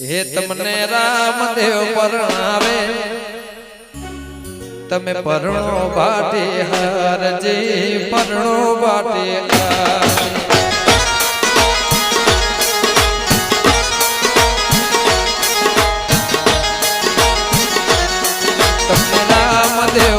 હે તમને રામદેવ પરણાવે. તમે પરણો બાટી હરજી પરણો બાટી હારજી તમને રામદેવ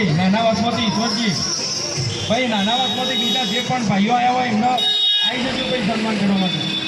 ભાઈ નાના વાસમાંથી ઈશ્વરજી. ભાઈ, નાના વાસમાંથી બીજા જે પણ ભાઈઓ આવ્યા હોય, એમને આવી જજો ભાઈ સન્માન કરવા માટે.